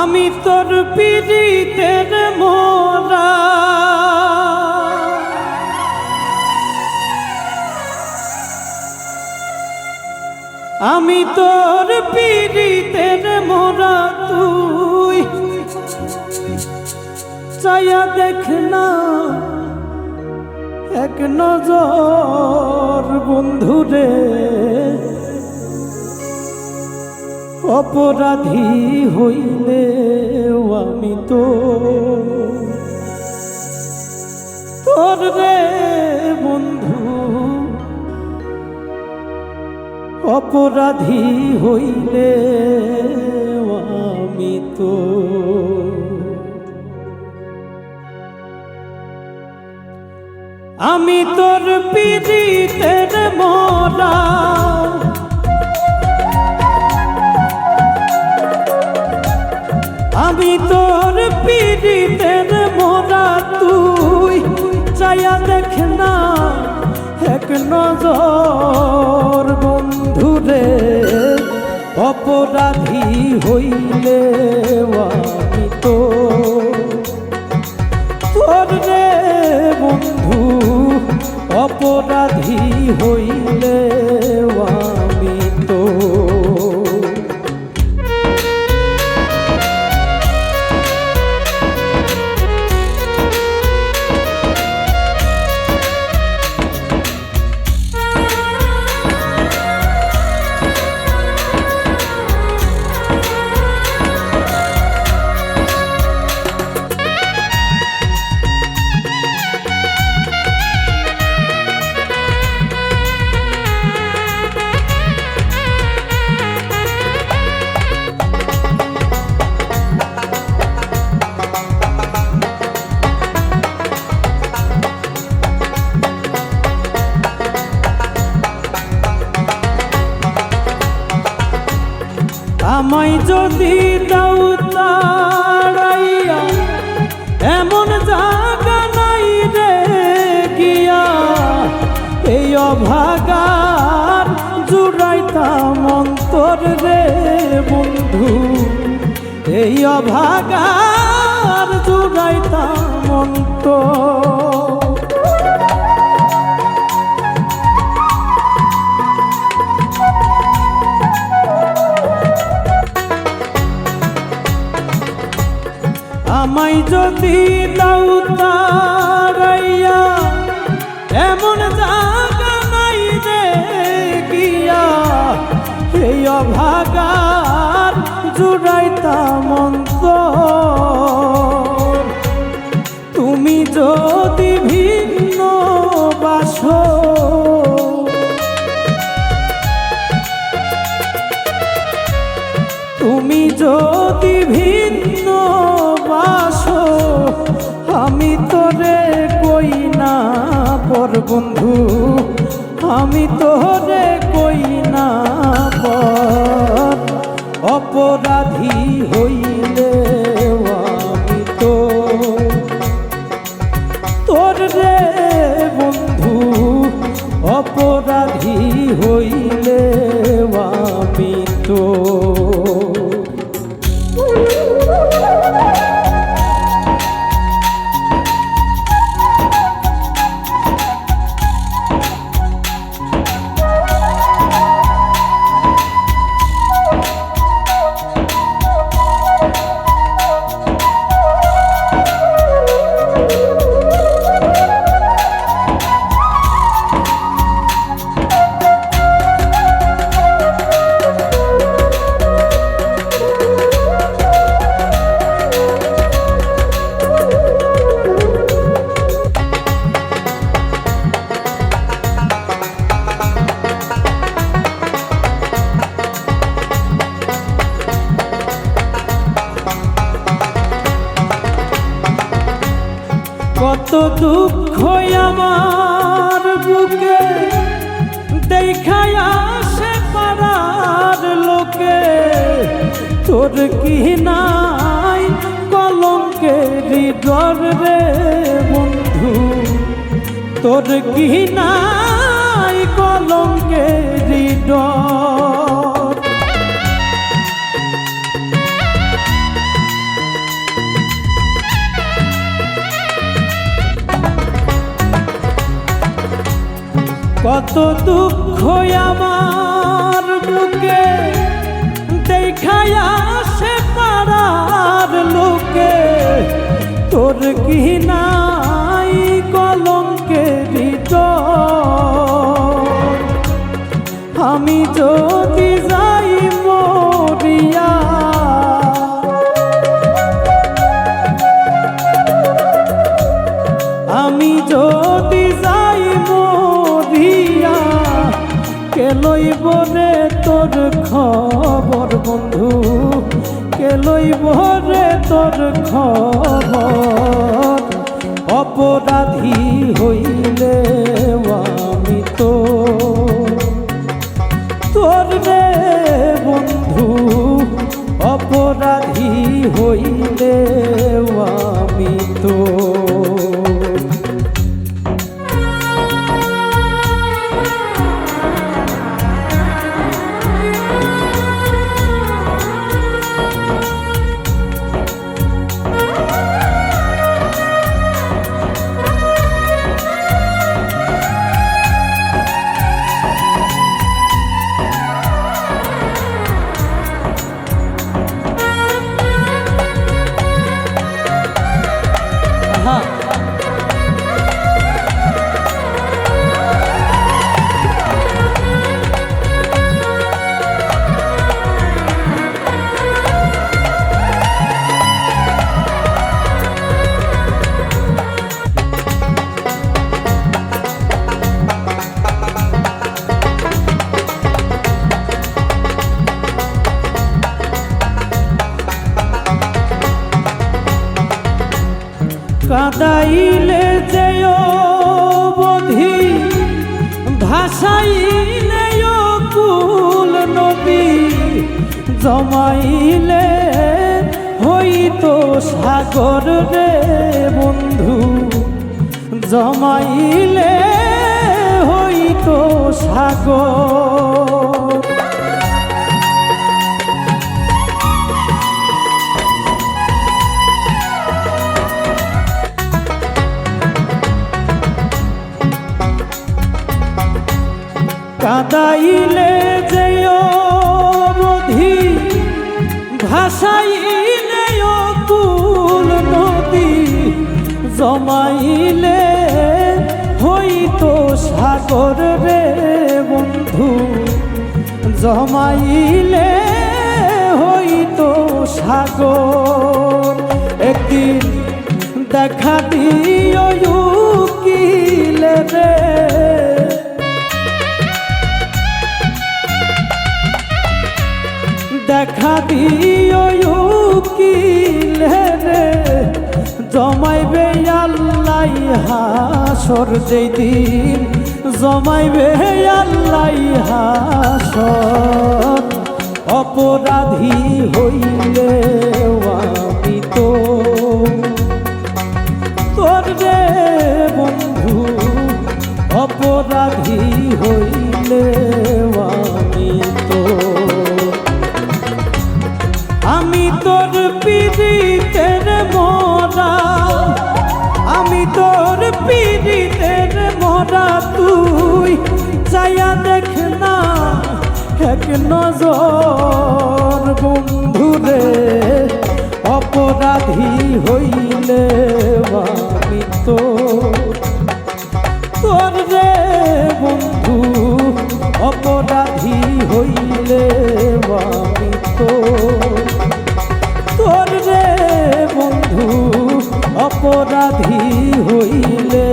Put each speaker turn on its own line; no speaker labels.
আমি তোর পিড়িতের মোরা। আমি তোর পিড়িতের মোরা তুই। চায়া দেখ না, এক নজর বন্ধুরে। অপরাধী হইলে আমি তো তোর রে বন্ধু। অপরাধী হইলে আমি তো আমি তোর পিড়িতের মরা আমি তোর পিড়িতের মোরা তুই চায়া দেখ না, এক নজর বন্ধুরে অপরাধী হইলে আমি তো তোর রে বন্ধু, অপরাধী হইলে আমায় যদি দাও তাড়াইয়া এমন জায়গা নাই রে গিয়া। এই অভাগার জুড়াইতাম অন্তর রে বন্ধু। এই অভাগার জুড়াইতাম অন্তর। জুড়াইতাম তুমি যদি ভিন্ন বাসো তুমি যদি ভিন্ন বাসো আমি তোরে কই না পর বন্ধু, আমি তোরে কই না পর। অপরাধী হইলে কত দুঃখ আমার বুকে, দেখায় আসে পাড়ার লোকে। তোর কি নাই কলঙ্কের ডর রে বন্ধু? তোর কি নাই কলঙ্কের ডর? কত দুঃখ আমার বুকে দেখায় আসে পাড়ার লোকে। তোর কি নাই খবর বন্ধু, কে লইব রে তোর খবর? অপরাধী হইলে আমি তো তোর রে বন্ধু, অপরাধী হইলে আমি তো ভাসাইলে কুল নবী জমাইলে হইতো সাগর রে বন্ধু। জমাইলে হইতো সাগর। কাদাইলে যেয় বধি ভাসাইলে কুল নদী, জমাইলে হইতো সাগর রে বন্ধু, জমাইলে হইতো সাগর। একদিন দেখা দিও উকিলে রে দেখা দিও রে জমাইবে আল্লাহ হাসর যেই দিন। জমাইবে আল্লাহ হাসর। অপরাধী হইলে তো তোর রে বন্ধু, অপরাধী হইলে নজর, বন্ধুরে, অপরাধী হইলে তো তোর রে বন্ধু, অপরাধী হইলে তো তোর রে বন্ধু, অপরাধী হইলে